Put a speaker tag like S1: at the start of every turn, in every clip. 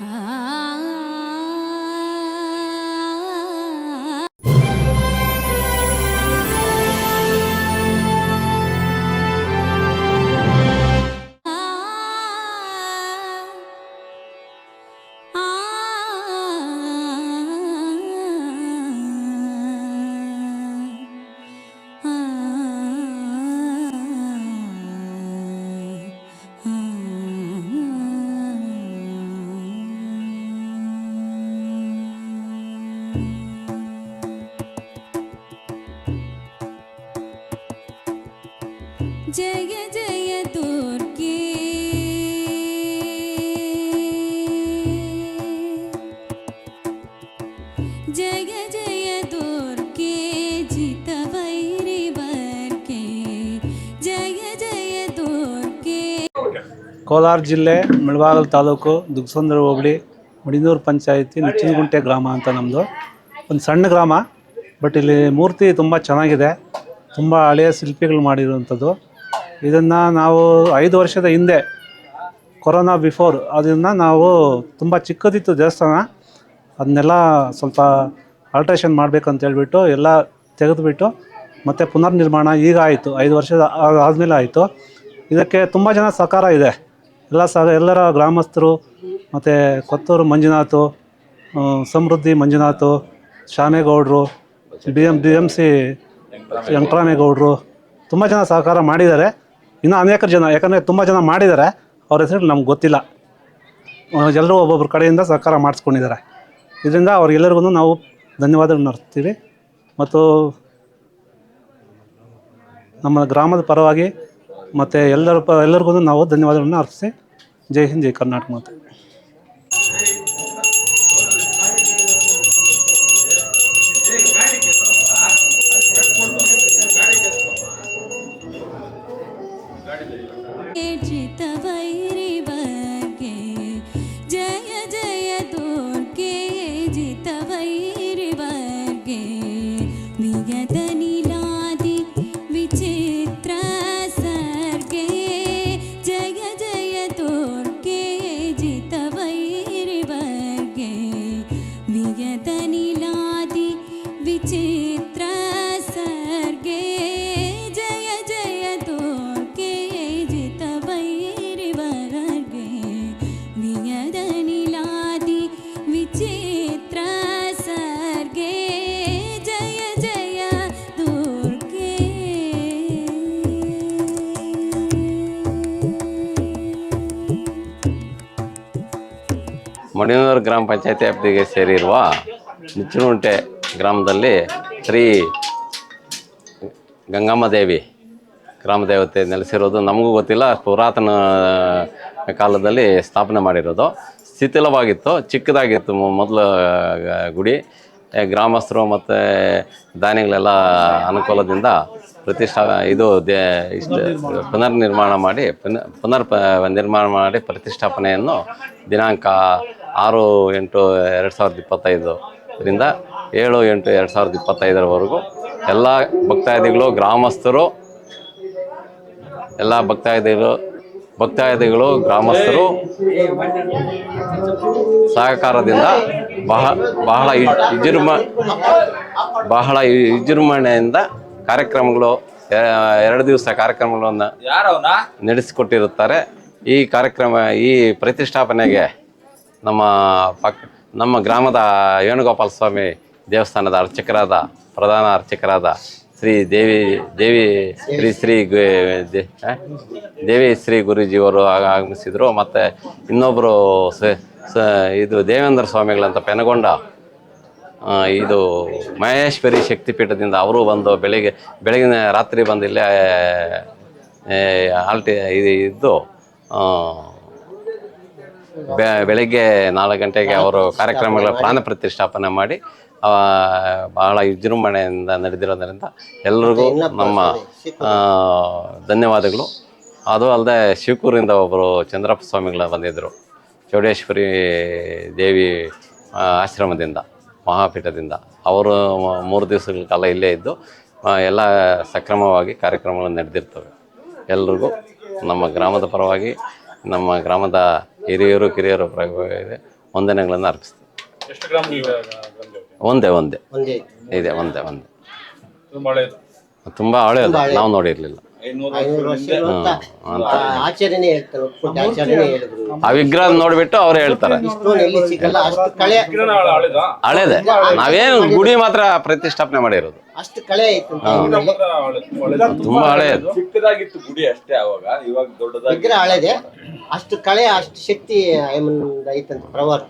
S1: 啊。ಜಯ ಜಯ ದುರ್ಗೆ. ಜಯ ಜಯ ದುರ್ಗೆ ವೈರಿ
S2: ಕೋಲಾರ ಜಿಲ್ಲೆ ಮುಳಬಾಗಲ್ ತಾಲೂಕು, ದುಗ್ಸಂದ್ರ ಹೋಬಳಿ, ಮುಡಿನೂರು ಪಂಚಾಯಿತಿ, ನುಚ್ಚಿನಗುಂಟೆ ಗ್ರಾಮ ಅಂತ ನಮ್ಮದು ಒಂದು ಸಣ್ಣ ಗ್ರಾಮ, ಬಟ್ ಇಲ್ಲಿ ಮೂರ್ತಿ ತುಂಬ ಚೆನ್ನಾಗಿದೆ. ತುಂಬ ಹಳೆಯ ಶಿಲ್ಪಿಗಳು ಮಾಡಿರುವಂಥದ್ದು. ಇದನ್ನು ನಾವು ಐದು ವರ್ಷದ ಹಿಂದೆ, ಕೊರೋನಾ ಬಿಫೋರ್, ಅದನ್ನು ನಾವು ತುಂಬ ಚಿಕ್ಕದಿತ್ತು ದೇವಸ್ಥಾನ. ಅದನ್ನೆಲ್ಲ ಸ್ವಲ್ಪ ಆಲ್ಟ್ರೇಷನ್ ಮಾಡಬೇಕಂತ ಹೇಳ್ಬಿಟ್ಟು ಎಲ್ಲ ತೆಗೆದುಬಿಟ್ಟು ಮತ್ತು ಪುನರ್ನಿರ್ಮಾಣ ಈಗ ಆಯಿತು, ಐದು ವರ್ಷದ ಆದಮೇಲೆ ಆಯಿತು. ಇದಕ್ಕೆ ತುಂಬ ಜನ ಸಹಕಾರ ಇದೆ. ಎಲ್ಲ ಸ ಎಲ್ಲರ ಗ್ರಾಮಸ್ಥರು, ಮತ್ತು ಕೊತ್ತೂರು ಮಂಜುನಾಥು ಸಮೃದ್ಧಿ Manjunath ಶ್ಯಾಮೇಗೌಡರು B M B M C, ವೆಂಕಟರಾಮೇಗೌಡರು, ತುಂಬ ಜನ ಸಹಕಾರ ಮಾಡಿದ್ದಾರೆ. ಇನ್ನು ಅನೇಕ ಜನ, ಯಾಕಂದರೆ ತುಂಬ ಜನ ಮಾಡಿದ್ದಾರೆ. ಅವ್ರ ಹೆಸರು ನಮ್ಗೆ ಗೊತ್ತಿಲ್ಲ. ಎಲ್ಲರೂ ಒಬ್ಬೊಬ್ಬರ ಕಡೆಯಿಂದ ಸರ್ಕಾರ ಮಾಡಿಸ್ಕೊಂಡಿದ್ದಾರೆ. ಇದರಿಂದ ಅವ್ರಿಗೆಲ್ಲರಿಗೂ ನಾವು ಧನ್ಯವಾದಗಳನ್ನ ಅರ್ಪಿಸ್ತೀವಿ ಮತ್ತು ನಮ್ಮ ಗ್ರಾಮದ ಪರವಾಗಿ ಮತ್ತು ಎಲ್ಲರ ಪ, ಎಲ್ಲರಿಗೂ ನಾವು ಧನ್ಯವಾದಗಳನ್ನ ಅರ್ಪಿಸಿ. ಜೈ ಹಿಂದ್, ಜೈ ಕರ್ನಾಟಕ ಮಾತೆ.
S3: ಮಡಿನೂರು ಗ್ರಾಮ ಪಂಚಾಯತಿ ವ್ಯಾಪ್ತಿಗೆ ಸೇರಿರುವ ನಿಚ್ಚುನುಂಟೆ ಗ್ರಾಮದಲ್ಲಿ ಶ್ರೀ ಗಂಗಮ್ಮ ದೇವಿ ಗ್ರಾಮ ದೇವತೆ ನೆಲೆಸಿರೋದು. ನಮಗೂ ಗೊತ್ತಿಲ್ಲ, ಪುರಾತನ ಕಾಲದಲ್ಲಿ ಸ್ಥಾಪನೆ ಮಾಡಿರೋದು. ಶಿಥಿಲವಾಗಿತ್ತು, ಚಿಕ್ಕದಾಗಿತ್ತು ಮೊದಲು ಗುಡಿ. ಗ್ರಾಮಸ್ಥರು ಮತ್ತು ದಾನಿಗಳೆಲ್ಲ ಅನುಕೂಲದಿಂದ ಪ್ರತಿಷ್ಠಾ, ಇದು ದೇ, ಇಷ್ಟು, ಪುನರ್ನಿರ್ಮಾಣ ಮಾಡಿ ಪುನರ್ ಪುನರ್ ನಿರ್ಮಾಣ ಮಾಡಿ ಪ್ರತಿಷ್ಠಾಪನೆಯನ್ನು ದಿನಾಂಕ ಆರು ಎಂಟು ಎರಡು ಸಾವಿರದ ಇಪ್ಪತ್ತೈದರಿಂದ ಏಳು ಎಂಟು ಎರಡು ಸಾವಿರದ ಇಪ್ಪತ್ತೈದರವರೆಗೂ ಎಲ್ಲ ಭಕ್ತಾದಿಗಳು ಗ್ರಾಮಸ್ಥರು ಎಲ್ಲ ಭಕ್ತಾದಿಗಳು ಭಕ್ತಾದಿಗಳು ಗ್ರಾಮಸ್ಥರು ಸಹಕಾರದಿಂದ ಬಹ ಬಹಳ ವಿಜೃಂಭ ಬಹಳ ವಿಜೃಂಭಣೆಯಿಂದ ಕಾರ್ಯಕ್ರಮಗಳು ಎರಡು ದಿವಸ ಕಾರ್ಯಕ್ರಮಗಳನ್ನು ನಡೆಸಿಕೊಟ್ಟಿರುತ್ತಾರೆ. ಈ ಕಾರ್ಯಕ್ರಮ ಈ ಪ್ರತಿಷ್ಠಾಪನೆಗೆ ನಮ್ಮ ಪಕ್, ನಮ್ಮ ಗ್ರಾಮದ ವೇಣುಗೋಪಾಲ ಸ್ವಾಮಿ ದೇವಸ್ಥಾನದ ಅರ್ಚಕರಾದ, ಪ್ರಧಾನ ಅರ್ಚಕರಾದ ಶ್ರೀ ದೇವಿ ದೇವಿ ಶ್ರೀ ಶ್ರೀ ದೇವಿ ಶ್ರೀ ಗುರೂಜಿಯವರು ಆಗ- ಆಗಮಿಸಿದರು. ಮತ್ತು ಇನ್ನೊಬ್ಬರು ಇದು ದೇವೇಂದ್ರ ಸ್ವಾಮಿಗಳಂತ ಪೆನಗೊಂಡ ಇದು ಮಹೇಶ್ವರಿ ಶಕ್ತಿಪೀಠದಿಂದ ಅವರು ಬಂದು ಬೆಳಿಗ್ಗೆ, ಬೆಳಗಿನ ರಾತ್ರಿ ಬಂದು ಇಲ್ಲೇ ಆಲ್ಟಿ, ಇದು ಬೆಳಗ್ಗೆ ನಾಲ್ಕು ಗಂಟೆಗೆ ಅವರು ಕಾರ್ಯಕ್ರಮಗಳ ಪ್ರಾಣ ಪ್ರತಿಷ್ಠಾಪನೆ ಮಾಡಿ ಬಹಳ ವಿಜೃಂಭಣೆಯಿಂದ ನಡೆದಿರೋದರಿಂದ ಎಲ್ಲರಿಗೂ ನಮ್ಮ ಧನ್ಯವಾದಗಳು. ಅದು ಅಲ್ಲದೆ ಶಿವಕೂರಿಂದ ಒಬ್ಬರು ಚಂದ್ರಪ್ಪ ಸ್ವಾಮಿಗಳ ಬಂದಿದ್ದರು. ಚೌಡೇಶ್ವರಿ ದೇವಿ ಆಶ್ರಮದಿಂದ ಮಹಾಪೀಠದಿಂದ. ಅವರು ಮೂರು ದಿವಸಗಳ ಕಾಲ ಇಲ್ಲೇ ಇದ್ದು ಎಲ್ಲ ಸಕ್ರಮವಾಗಿ ಕಾರ್ಯಕ್ರಮಗಳು ನಡೆದಿರ್ತವೆ. ಎಲ್ರಿಗೂ ನಮ್ಮ ಗ್ರಾಮದ ಪರವಾಗಿ ನಮ್ಮ ಗ್ರಾಮದ ಹಿರಿಯರು ಕಿರಿಯರು ಪರವಾಗಿ ವಂದನೆಗಳನ್ನು ಅರ್ಪಿಸ್ತೀವಿ. ಒಂದೇ ಒಂದೇ.
S4: ಒಂದೇ.
S3: ಇದೆ ಒಂದೇ ಒಂದೇ.
S5: ತುಂಬಾ ಹಳೇದು
S3: ತುಂಬ ಹಳೆಯದು ನಾವು ನೋಡಿರಲಿಲ್ಲ.
S4: ಐನೂರು ವರ್ಷ ಆಚಾರ್ಯನೇ ಹೇಳ್ತಾರೆ. ಒಪ್ಪಿಟ್ಟು ಆಚಾರ್ಯನೇ ಹೇಳಿದ್ರು.
S3: ಆ ವಿಗ್ರಹ ನೋಡ್ಬಿಟ್ಟು ಅವ್ರು ಹೇಳ್ತಾರೆ.
S5: ಹಳೇದಾ.
S3: ನಾವೇನು ಗುಡಿ ಮಾತ್ರ ಪ್ರತಿಷ್ಠಾಪನೆ ಮಾಡಿರೋದು.
S4: ಇದ್ರಲ್ಲಿ.
S3: ಹಳೆಯದು
S6: ಚಿಕ್ಕದಾಗಿತ್ತು ಗುಡಿ ಅಷ್ಟೇ ಅವಾಗ ಇವಾಗ ದೊಡ್ಡದಾಗಿ.
S4: ಅಷ್ಟು ಕಳೆ, ಅಷ್ಟು ಶಕ್ತಿ ಐತಂತ ಪ್ರವಾರ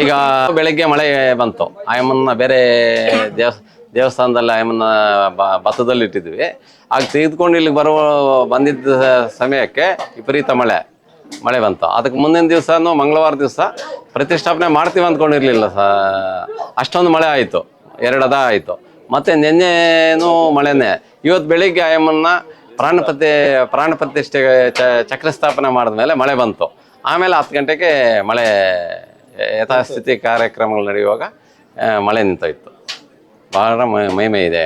S3: ಈಗ ಬೆಳಗ್ಗೆ ಮಳೆ ಬಂತು. ಆಯಮ್ಮನ ಬೇರೆ ದೇವಸ್, ದೇವಸ್ಥಾನದಲ್ಲಿ ಆಯಮ್ಮನ ಭತ್ತದಲ್ಲಿ ಇಟ್ಟಿದ್ವಿ. ಆಗ ತೆಗೆದುಕೊಂಡು ಇಲ್ಲಿಗೆ ಬರುವ, ಬಂದಿದ್ದ ಸಮಯಕ್ಕೆ ವಿಪರೀತ ಮಳೆ ಮಳೆ ಬಂತು. ಅದಕ್ಕೆ ಮುಂದಿನ ದಿವಸನೂ ಮಂಗಳವಾರ ದಿವಸ ಪ್ರತಿಷ್ಠಾಪನೆ ಮಾಡ್ತೀವಿ ಅಂದ್ಕೊಂಡಿರಲಿಲ್ಲ ಸ, ಅಷ್ಟೊಂದು ಮಳೆ ಆಯಿತು. ಎರಡದ ಆಯಿತು. ಮತ್ತು ನಿನ್ನೆನೂ ಮಳೆನೇ. ಇವತ್ತು ಬೆಳಿಗ್ಗೆ ಆಯಮ್ಮನ್ನ ಪ್ರಾಣ ಪ್ರತಿ ಪ್ರಾಣ ಪ್ರತಿಷ್ಠೆ ಚಕ್ರ ಸ್ಥಾಪನೆ ಮಾಡಿದ್ಮೇಲೆ ಮಳೆ ಬಂತು. ಆಮೇಲೆ ಹತ್ತು ಗಂಟೆಗೆ ಮಳೆ ಯಥಾಸ್ಥಿತಿ ಕಾರ್ಯಕ್ರಮಗಳು ನಡೆಯುವಾಗ ಮಳೆ ನಿಂತೋಯ್ತು. ಭಾಳ ಮಹಿಮೆ ಇದೆ.